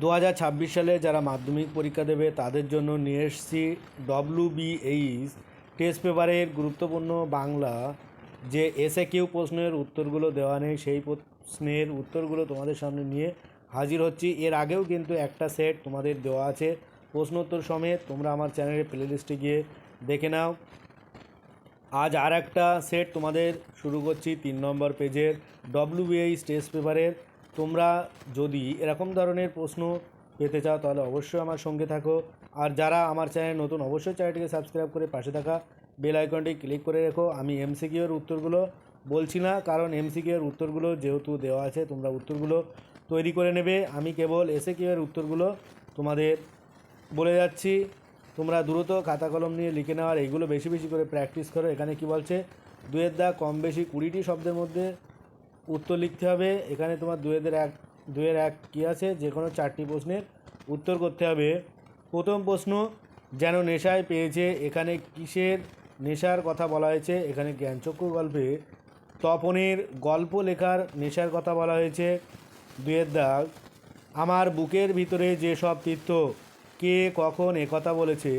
দু হাজার ছাব্বিশ সালে যারা মাধ্যমিক পরীক্ষা দেবে, তাদের জন্য নিয়ে এসছি ডব্লিউ বিএইচ টেস্ট পেপারের গুরুত্বপূর্ণ বাংলা। যে এসে কিউ প্রশ্নের উত্তরগুলো দেওয়া নেই, সেই প্রশ্নের উত্তরগুলো তোমাদের সামনে নিয়ে হাজির হচ্ছি। এর আগেও কিন্তু একটা সেট তোমাদের দেওয়া আছে। প্রশ্ন উত্তর সমেত তোমরা আমার চ্যানেলের প্লেলিস্টে গিয়ে দেখে নাও। আজ আর একটা সেট তোমাদের শুরু করছি, তিন নম্বর পেজের ডব্লিউবিএইচ টেস্ট পেপারের। তোমরা যদি এরকম ধরনের প্রশ্ন পেতে চাও, তাহলে অবশ্যই আমার সঙ্গে থাকো। আর যারা আমার চ্যানেল নতুন, অবশ্যই চ্যানেলটিকে সাবস্ক্রাইব করে পাশে থাকা বেল আইকনটি ক্লিক করে রেখো। আমি এমসিকিউ এর উত্তরগুলো বলছি না, কারণ এমসিকিউ এর উত্তরগুলো যেহেতু দেওয়া আছে, তোমরা উত্তরগুলো তৈরি করে নেবে। আমি কেবল এসে কিউ এর উত্তরগুলো তোমাদের বলে যাচ্ছি। তোমরা দ্রুত খাতা কলম নিয়ে লিখে নেওয়ার এইগুলো বেশি বেশি করে প্র্যাকটিস করো। এখানে কি বলছে? দুয়ের দা কম বেশি কুড়িটি শব্দের মধ্যে উত্তর লিখতে হবে। এখানে তোমার দুয়েদের এক দুয়ের এক কী আছে? যে কোনো চারটি প্রশ্নের উত্তর করতে হবে। প্রথম প্রশ্ন, যেন নেশায় পেয়েছে, এখানে কিসের নেশার কথা বলা হয়েছে? এখানে জ্ঞানচক্ষু গল্পে তপনের গল্প লেখার নেশার কথা বলা হয়েছে। দুয়ের দাগ, আমার বুকের ভিতরে যেসব তীর্থ, কে কখন একথা বলেছে?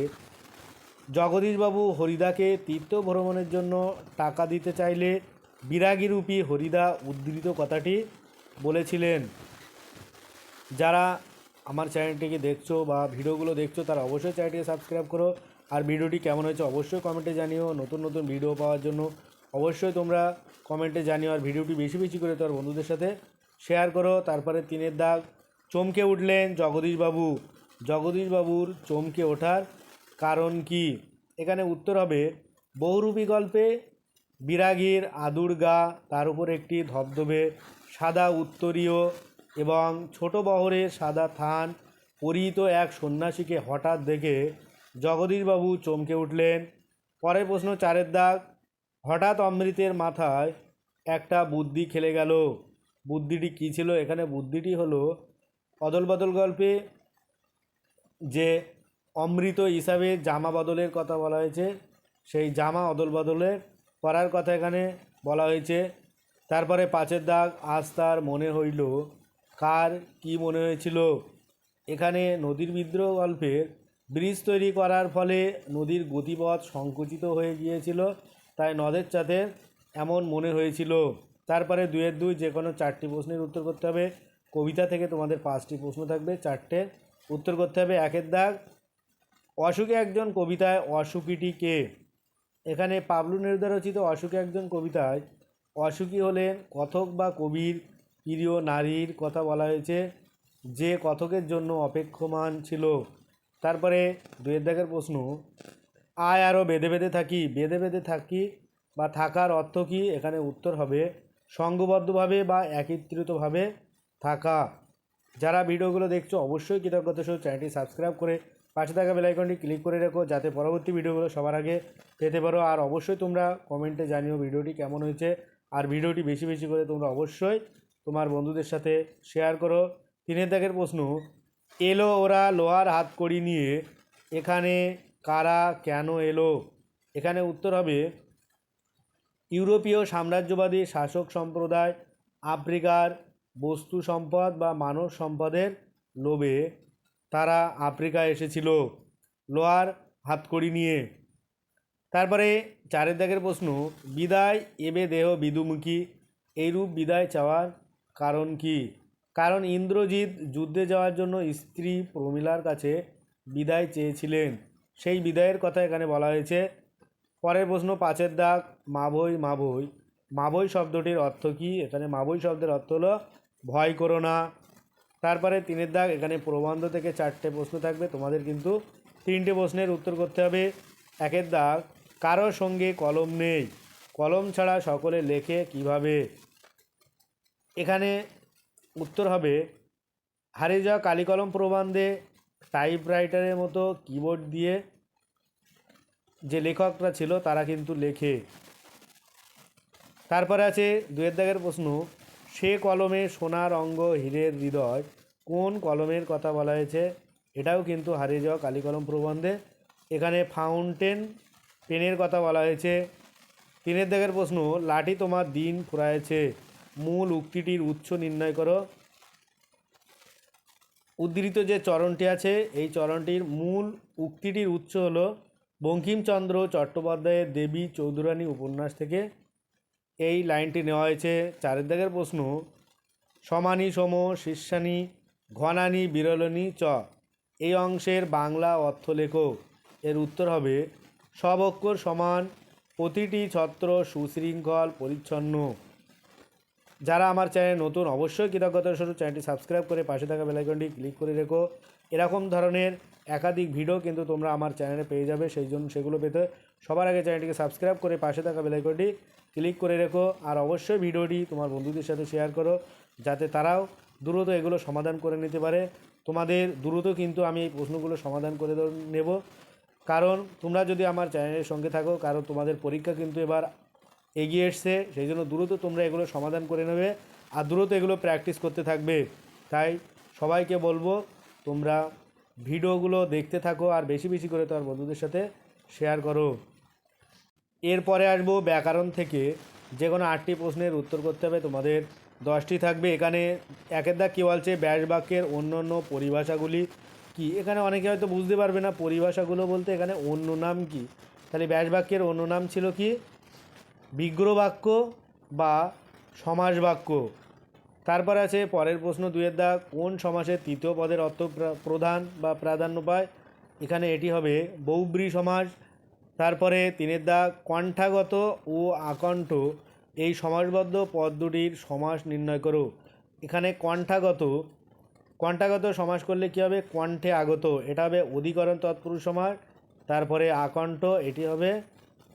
জগদীশবাবু হরিদাকে তীর্থ ভ্রমণের জন্য টাকা দিতে চাইলে বিরাগীরূপী হরিদা উদ্ধৃত কথাটি বলেছিলেন। যারা আমার চ্যানেলটিকে দেখছ বা ভিডিওগুলো দেখছ, তারা অবশ্যই চ্যানেলটিকে সাবস্ক্রাইব করো। আর ভিডিওটি কেমন হয়েছে অবশ্যই কমেন্টে জানিও। নতুন নতুন ভিডিও পাওয়ার জন্য অবশ্যই তোমরা কমেন্টে জানিও। আর ভিডিওটি বেশি বেশি করে তোমার বন্ধুদের সাথে শেয়ার করো। তারপরে তিনের দাগ, চমকে উঠলেন জগদীশবাবু। জগদীশবাবুর চমকে ওঠার কারণ কি? এখানে উত্তর হবে, বহুরূপী গল্পে বিরাগীর আদুর গা তার উপর একটি ধবধবে সাদা উত্তরীয় এবং ছোট বহরের সাদা থান পরিহিত এক সন্ন্যাসীকে হঠাৎ দেখে জগদীশবাবু চমকে উঠলেন। পরের প্রশ্ন, চারের দাগ। হঠাৎ অমৃতের মাথায় একটা বুদ্ধি খেলে গেল। বুদ্ধিটি কী ছিল? এখানে বুদ্ধিটি হলো অদল বদল গল্পে যে অমৃত হিসাবে জামা বদলের কথা বলা হয়েছে, সেই জামা অদল বদলের করার কথা এখানে বলা হয়েছে। তারপরে পাঁচের দাগ, আজ তার মনে হইল, কার কি মনে হয়েছিল? এখানে নদীর বিদ্রোহ গল্পের ব্রিজ তৈরি করার ফলে নদীর গতিপথ সংকুচিত হয়ে গিয়েছিল, তাই নদের চাঁতে এমন মনে হয়েছিল। তারপরে দুয়ের দুই, যে কোনো চারটি প্রশ্নের উত্তর করতে হবে। কবিতা থেকে তোমাদের পাঁচটি প্রশ্ন থাকবে, চারটে উত্তর করতে হবে। একের দাগ, অসুখে একজন কবিতায় অসুখীটি কে? এখানে পাবলু নেরুদা রচিত অসুখে একজন কবিতায় অসুখী হলেন কথক বা কবির, প্রিয় নারীর কথা বলা হয়েছে। যে কথকের জন্য অপেক্ষমান ছিল। তারপরে দুয়ের দাগের প্রশ্ন, আয় আরও বেঁধে বেঁধে থাকি, বেঁধে বেঁধে থাকি বা থাকার অর্থ কী? এখানে উত্তর হবে সংঘবদ্ধভাবে বা একত্রিতভাবে থাকা। যারা ভিডিওগুলো দেখছ, অবশ্যই কৃতজ্ঞতা সহ চ্যানেলটি সাবস্ক্রাইব করে পাশে থাকা বেলাইকনটি ক্লিক করে রেখো যাতে পরবর্তী ভিডিওগুলো সবার আগে পেতে পারো। আর অবশ্যই তোমরা কমেন্টে জানিও ভিডিওটি কেমন হয়েছে। আর ভিডিওটি বেশি বেশি করে তোমরা অবশ্যই তোমার বন্ধুদের সাথে শেয়ার করো। তিনের দাগের প্রশ্ন, এলো ওরা লোহার হাত কড়ি নিয়ে, এখানে কারা কেন এলো? এখানে উত্তর হবে, ইউরোপীয় সাম্রাজ্যবাদী শাসক সম্প্রদায় আফ্রিকার বস্তু সম্পদ বা মানব সম্পদের লোভে তারা আফ্রিকা এসেছিল। লোহার হাতকড়ি নিয়ে। তারপরে চারের দাগের প্রশ্ন, বিদায় এবে দেহ বিদুমুখী, এইরূপ বিদায় চাওয়ার কারণ কি? কারণ ইন্দ্রজিৎ যুদ্ধে যাওয়ার জন্য স্ত্রী প্রমিলার কাছে বিদায় চেয়েছিলেন। সেই বিদায়ের কথা এখানে বলা হয়েছে। পরের প্রশ্ন, পাঁচের দাগ, মাভই মাভই। মাভই শব্দটির অর্থ কী? এখানে মাভই শব্দের অর্থ হলো, ভয় করো না। তারপরে তিনের দাগ, এখানে প্রবন্ধ থেকে চারটে প্রশ্ন থাকবে। তোমাদের কিন্তু তিনটে প্রশ্নের উত্তর করতে হবে। একের দাগ কারোর সঙ্গে কলম নেই। কলম ছাড়া সকলে লেখে কীভাবে? এখানে উত্তর হবে হারিয়ে যাওয়া কালি কলম প্রবন্ধে টাইপরাইটারের মতো কিবোর্ড দিয়ে যে লেখকরা ছিল তারা কিন্তু লেখে। তারপরে আছে দুয়ের দাগের প্রশ্ন সে কলমে সোনার অঙ্গ হীরের হৃদয়, কোন কলমের কথা বলা হয়েছে? এটাও কিন্তু হারিয়ে যাওয়া কালি কলম প্রবন্ধে। এখানে ফাউন্টেন পেনের কথা বলা হয়েছে। তিনের দাগের প্রশ্ন, লাঠি তোমার দিন ফুরায়েছে। মূল উক্তিটির উৎস নির্ণয় করো। উদ্ধৃত যে চরণটি আছে, এই চরণটির মূল উক্তিটির উৎস হল বঙ্কিমচন্দ্র চট্টোপাধ্যায়ের দেবী চৌধুরানী উপন্যাস থেকে এই লাইনটি নেওয়া হয়েছে। চারের দাগের প্রশ্ন, সমানি, সম শীর্ষানি ঘনানি, বিরলনি, চ। এই অংশের বাংলা অর্থ লেখো এর উত্তর হবে, সব অক্ষর সমান, প্রতিটি ছত্র সুশৃঙ্খল, পরিচ্ছন্ন। যারা আমার চ্যানেল নতুন, অবশ্যই কৃতজ্ঞতার স্বরূপ চ্যানেলটি সাবস্ক্রাইব করে পাশে থাকা বেলাইকনটি ক্লিক করে রেখো। এরকম ধরনের একাধিক ভিডিও কিন্তু তোমরা আমার চ্যানেলে পেয়ে যাবে, সেই জন্য সেগুলো পেতে সবার আগে চ্যানেলটিকে সাবস্ক্রাইব করে পাশে থাকা বেলাইকনটি ক্লিক করে রেখো আর অবশ্যই ভিডিওটি তোমার বন্ধুদের সাথে শেয়ার করো, যাতে তারাও দ্রুত এগুলো সমাধান করে নিতে পারে। তোমাদের দ্রুত কিন্তু আমি এই প্রশ্নগুলো সমাধান করে নেব। কারণ তোমরা যদি আমার চ্যানেলের সঙ্গে থাকো, কারণ তোমাদের পরীক্ষা কিন্তু এবার এগিয়ে এসছে, সেই জন্য দ্রুত তোমরা এগুলো সমাধান করে নেবে আর দ্রুত এগুলো প্র্যাকটিস করতে থাকবে। তাই সবাইকে বলব, তোমরা ভিডিওগুলো দেখতে থাকো আর বেশি বেশি করে তোমার বন্ধুদের সাথে শেয়ার করো। এরপরে আসব ব্যাকরণ থেকে। যে কোনো আটটি প্রশ্নের উত্তর করতে হবে, তোমাদের দশটি থাকবে। এখানে একের দাগ কী বলছে? ব্যাস বাক্যের অন্য অন্য পরিভাষাগুলি কি? এখানে অনেকে হয়তো বুঝতে পারবে না পরিভাষাগুলো বলতে এখানে অন্য নাম কি। তাহলে ব্যাস বাক্যের অন্য নাম ছিল কি? বিগ্রহ বাক্য বা সমাস বাক্য। তারপর আছে পরের প্রশ্ন দুয়ের দাগ কোন সমাসের তৃতীয় পদের অর্থ প্রা- প্রধান বা প্রাধান্য পায়? এখানে এটি হবে বৌব্রী সমাস তারপরে তিনের দাগ কণ্ঠাগত ও আকণ্ঠ, এই সমাসবদ্ধ পদ দুটির সমাস নির্ণয় করো। এখানে কণ্ঠাগত কণ্ঠাগত সমাস করলে কী হবে? কণ্ঠে আগত, এটা হবে অধিকরণ তৎপুরুষ সমাস। তারপরে আকণ্ঠ, এটি হবে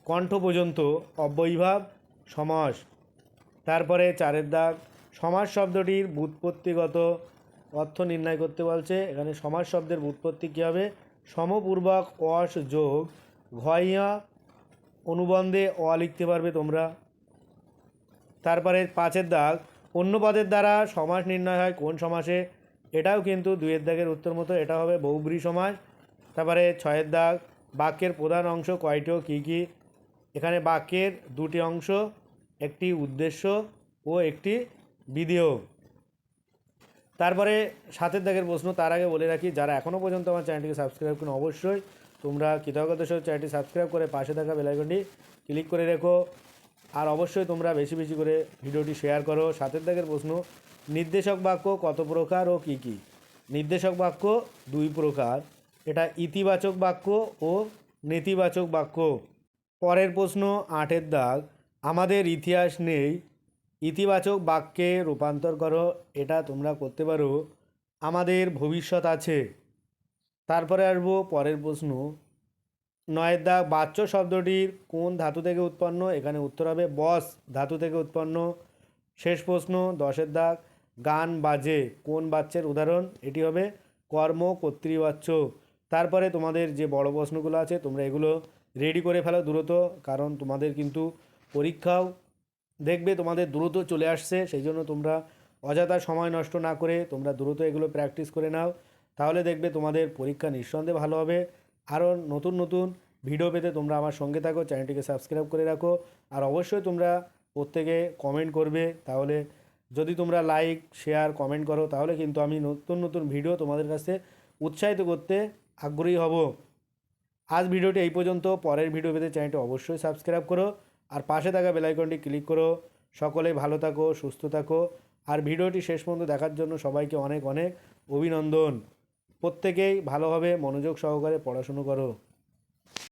কণ্ঠ পর্যন্ত অব্যয়ীভাব সমাস। তারপরে চারের দাগ সমাস শব্দটির ব্যুৎপত্তিগত অর্থ নির্ণয় করতে বলছে। এখানে সমাস শব্দের ব্যুৎপত্তি কী হবে? সমপূর্বক অস যোগ ঘয়া অনুবন্ধে অ লিখতে পারবে তোমরা। তারপরে পাঁচের দাগ, অন্য পদের দ্বারা সমাস নির্ণয় হয় কোন সমাসে, এটাও কিন্তু দুইয়ের দাগের উত্তর মতো, এটা হবে বহুব্রী সমাস। তারপরে ছয়ের দাগ, বাক্যের প্রধান অংশ কয়টি ও কী কী? এখানে বাক্যের দুটি অংশ, একটি উদ্দেশ্য ও একটি বিধেয়। তারপরে সাতের দাগের প্রশ্ন তার আগে বলে রাখি, যারা এখনও পর্যন্ত আমার চ্যানেলটিকে সাবস্ক্রাইব করুন অবশ্যই তোমরা কৃতজ্ঞতার সাথে চ্যানেলটি সাবস্ক্রাইব করে পাশে থাকা বেলাইকনটি ক্লিক করে রেখো। আর অবশ্যই তোমরা বেশি বেশি করে ভিডিওটি শেয়ার করো। সাতের দাগের প্রশ্ন, নির্দেশক বাক্য কত প্রকার ও কী কী? নির্দেশক বাক্য দুই প্রকার, এটা ইতিবাচক বাক্য ও নেতিবাচক বাক্য। পরের প্রশ্ন, আটের দাগ, আমাদের ইতিহাস নেই, ইতিবাচক বাক্যে রূপান্তর করো, এটা তোমরা করতে পারো, আমাদের ভবিষ্যৎ আছে। তারপরে আসব পরের প্রশ্ন। নয়ের দাগ বাচ্য শব্দটির কোন ধাতু থেকে উৎপন্ন? এখানে উত্তর হবে বস ধাতু থেকে উৎপন্ন। শেষ প্রশ্ন, দশের দাগ, গান বাজে, কোন বাচ্চের উদাহরণ? এটি হবে কর্ম কর্তৃবাচ্য। তারপরে তোমাদের যে বড় প্রশ্নগুলো আছে, তোমরা এগুলো রেডি করে ফেলো দ্রুত, কারণ তোমাদের কিন্তু পরীক্ষাও দেখবে, তোমাদের দ্রুত চলে আসছে, সেই জন্য তোমরা অযথা সময় নষ্ট না করে তোমরা দ্রুত এগুলো প্র্যাকটিস করে নাও। তাহলে দেখবে তোমাদের পরীক্ষা নিঃসন্দেহে ভালো হবে। আরও নতুন নতুন ভিডিও পেতে তোমরা আমার সঙ্গে থাকো, চ্যানেলটিকে সাবস্ক্রাইব করে রাখো। আর অবশ্যই তোমরা প্রত্যেকে কমেন্ট করবে, তাহলে যদি তোমরা লাইক শেয়ার কমেন্ট করো, তাহলে কিন্তু আমি নতুন নতুন ভিডিও তোমাদের কাছে উৎসাহিত করতে আগ্রহী হব। আজ ভিডিওটি এই পর্যন্ত। পরের ভিডিও পেতে চ্যানেলটি অবশ্যই সাবস্ক্রাইব করো। আর পাশে থাকা বেলাইকনটি ক্লিক করো। সকলে ভালো থাকো, সুস্থ থাকো। আর ভিডিওটি শেষ পর্যন্ত দেখার জন্য সবাইকে অনেক অনেক অভিনন্দন। প্রত্যেকেই ভালোভাবে মনোযোগ সহকারে পড়াশুনো করো।